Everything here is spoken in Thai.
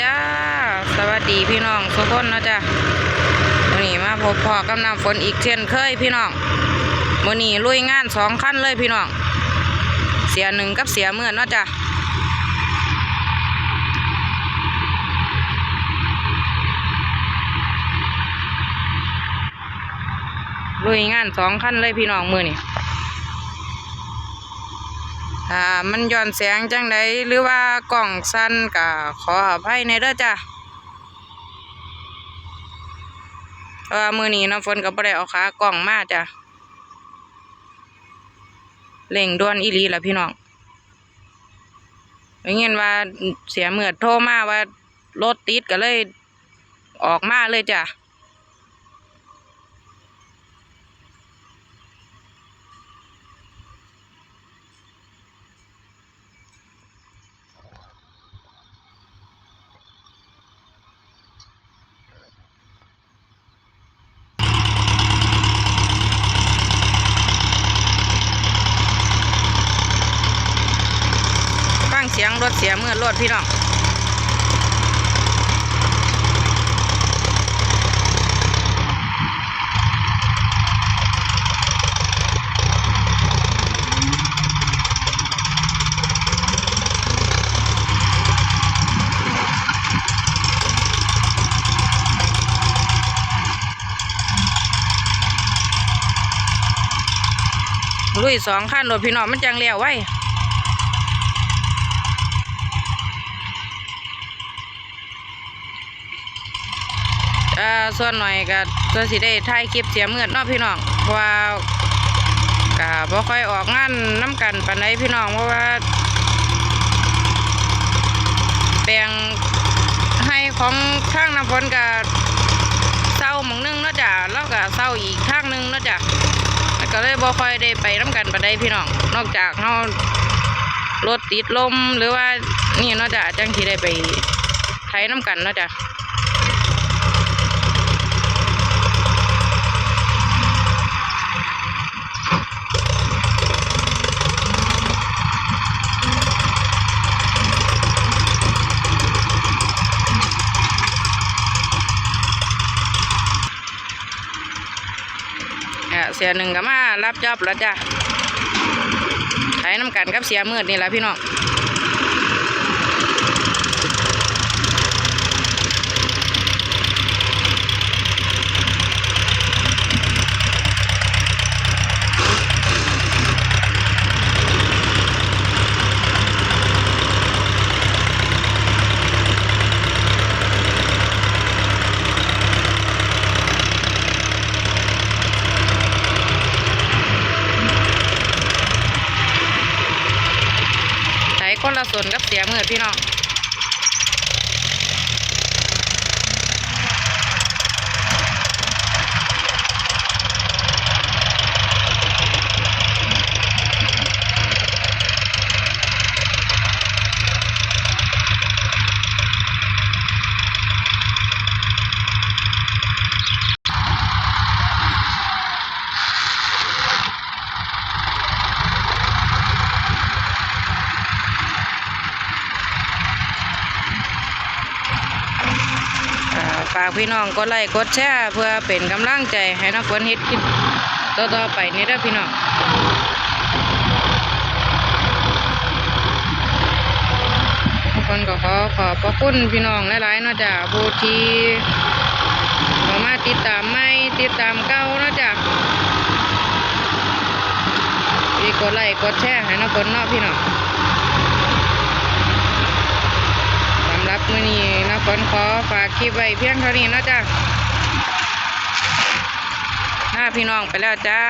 จ้า สวัสดีพี่น้องทุกคนนาะจ้ะวันนี้มาพบพอกับน้ำฝนอีกเช่นเคยพี่น้องวันนี้ลุยงานสองขั้นเลยพี่น้อง เสียหนึ่งกับเสียเมื่อนนาะจ้ะลุยงานสองขั้นเลยพี่น้องมือนี่ ถ้ามันย้อนแสงจังใดหรือว่ากล่องสั้นก็ขออภัยในเด้อจ้ะเพราะว่ามือนี้น้ำฝนก็บ่ได้เอาขากล่องมาจ้ะเร่งด่วนอีหลีละพี่น้องได้ยินว่าเสียเมือดโทรมาว่ารถติดก็เลยออกมาเลยจ้ะ ยงรถเสียเมื่อรถพี่น้องลุยสองขั้นรถพี่น้องมันจังเลี้ยวไว้ อ่อส่วนหน่อยก็ตัวสิได้ถ่ายคลิปเสียเมือดเนาะพี่น้องเพราะว่าก็บ่ค่อยออกงานน้ำกันปานใดพี่น้องเพราะว่า แปลงให้ของข้างน้ำฝนก็เศร้าหมองนึงเนาะจ้ะแล้วก็เศร้าอีกข้างนึงเนาะจ้ะก็เลยบ่ค่อยได้ไปน้ำกันปานใดพี่น้องนอกจากเฮารถติดลมหรือว่านี่เนาะจ้ะจังที่ได้ไปไถน้ำกันเนาะจ้ะ เสียหนึ่งก็มารับจอบแล้วจ้ะใช้น้ำกันกับเสียมืดนี่แหละพี่น้อง สนกับเสียมืดพี่น้องาฝากพี่น้องกดไลค์กดแชร์เพื่อเป็นกำลังใจให้นักฝนเฮ็ดคลิปต่อๆไปนี่เด้อพี่น้องคนก็ขอขอบพระคุณพี่น้องหลายๆนะจ้ะผู้ที่เข้ามาติดตามไม่ติดตามเก่านะจ้ะพี่กดไลค์กดแชร์ให้นักฝนเนาะพี่น้องสำหรับมื้อนี้ คนขอฝากคลิปไว้เพียงเท่านี้นะจ๊ะลาพี่น้องไปแล้วจ้า